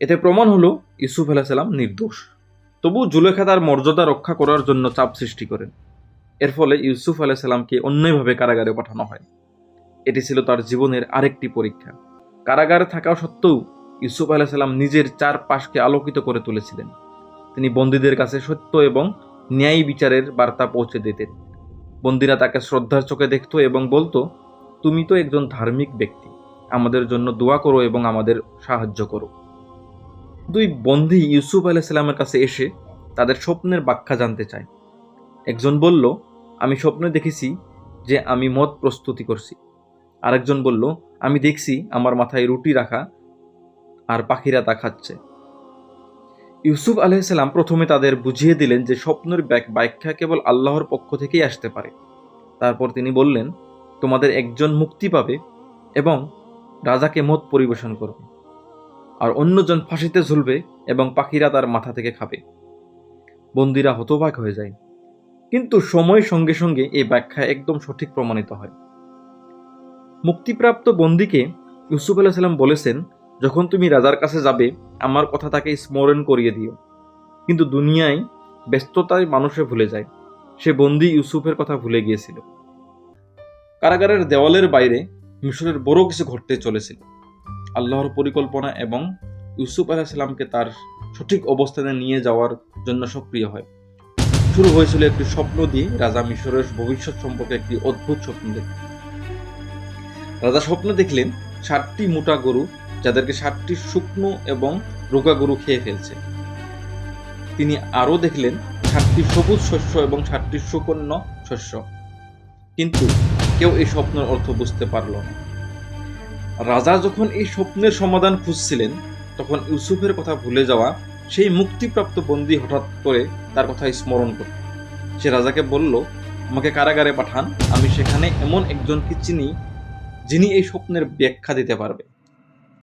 এতে প্রমাণ হলো ইউসুফ আলাহিসাল্লাম নির্দোষ। তবু জুলেখা তার মর্যাদা রক্ষা করার জন্য চাপ সৃষ্টি করেন। এর ফলে ইউসুফ আলাহিসাল্লামকে অন্যভাবে কারাগারে পাঠানো হয়। এটি ছিল তার জীবনের আরেকটি পরীক্ষা। কারাগারে থাকা সত্ত্বেও ইউসুফ আলাহিসাল্লাম নিজের চারপাশকে আলোকিত করে তুলেছিলেন। তিনি বন্দীদের কাছে সত্য এবং ন্যায় বিচারের বার্তা পৌঁছে দিতেন। বন্দীরা তাকে শ্রদ্ধার চোখে দেখত এবং বলতো, তুমি তো একজন ধার্মিক ব্যক্তি। আমাদের জন্য দোয়া করো এবং আমাদের সাহায্য করো। দুই বন্দী ইউসুফ আলাইসাল্লামের কাছে এসে তাদের স্বপ্নের ব্যাখ্যা জানতে চায়। একজন বলল, আমি স্বপ্নে দেখেছি যে আমি মদ প্রস্তুতি করছি। আরেকজন বলল, আমি দেখছি আমার মাথায় রুটি রাখা আর পাখিরা তা খাচ্ছে। ইউসুফ আলাইসাল্লাম প্রথমে তাদের বুঝিয়ে দিলেন যে স্বপ্নের ব্যাখ্যা কেবল আল্লাহর পক্ষ থেকেই আসতে পারে। তারপর তিনি বললেন, তোমাদের একজন মুক্তি পাবে এবং রাজাকে মদ পরিবেশন করবে। আর অন্যজন ফাঁসিতে ঝুলবে এবং পাখিরা তার মাথা থেকে খাবে। বন্দিরা হতবাক হয়ে যায়। কিন্তু সময়ের সঙ্গে সঙ্গে এই ব্যাখ্যা একদম সঠিক প্রমাণিত হয়। মুক্তিপ্রাপ্ত বন্দিকে ইউসুফ আলাহিসাল্লাম বলেছেন, যখন তুমি রাজার কাছে যাবে, আমার কথা তাকে স্মরণ করিয়ে দিও। কিন্তু দুনিয়ায় ব্যস্ততায় মানুষে ভুলে যায়। সে বন্দি ইউসুফের কথা ভুলে গিয়েছিল। কারাগারের দেওয়ালের বাইরে মিশরের বড় কিছু ঘটতে চলেছিল। আল্লাহর পরিকল্পনা এবং ইউসুফ আলাহিসাল্লামকে তার সঠিক অবস্থানে নিয়ে যাওয়ার জন্য সক্রিয় হয়। শুরু হয়েছিল একটি স্বপ্ন দিয়ে রাজা মিশরের ভবিষ্যৎ সম্পর্কে একটি অদ্ভুত স্বপ্ন দেখলেন রাজা স্বপ্ন দেখলেন ষাটটি মোটা গরু যাদেরকে ষাটটি শুকনো এবং রোগা গরু খেয়ে ফেলছে। তিনি আরও দেখলেন ষাটটি সবুজ শস্য এবং ষাটটি সুকন্য শস্য। কিন্তু কেউ এই স্বপ্নের অর্থ বুঝতে পারল না। রাজা যখন এই স্বপ্নের সমাধান খুঁজছিলেন, তখন ইউসুফের কথা ভুলে যাওয়া, সেই মুক্তিপ্রাপ্ত বন্দি হঠাৎ করে তার কথা স্মরণ করল। সে রাজাকে বলল, আমাকে কারাগারে পাঠান, আমি সেখানে এমন একজনকে চিনি, যিনি এই স্বপ্নের ব্যাখ্যা দিতে পারবে।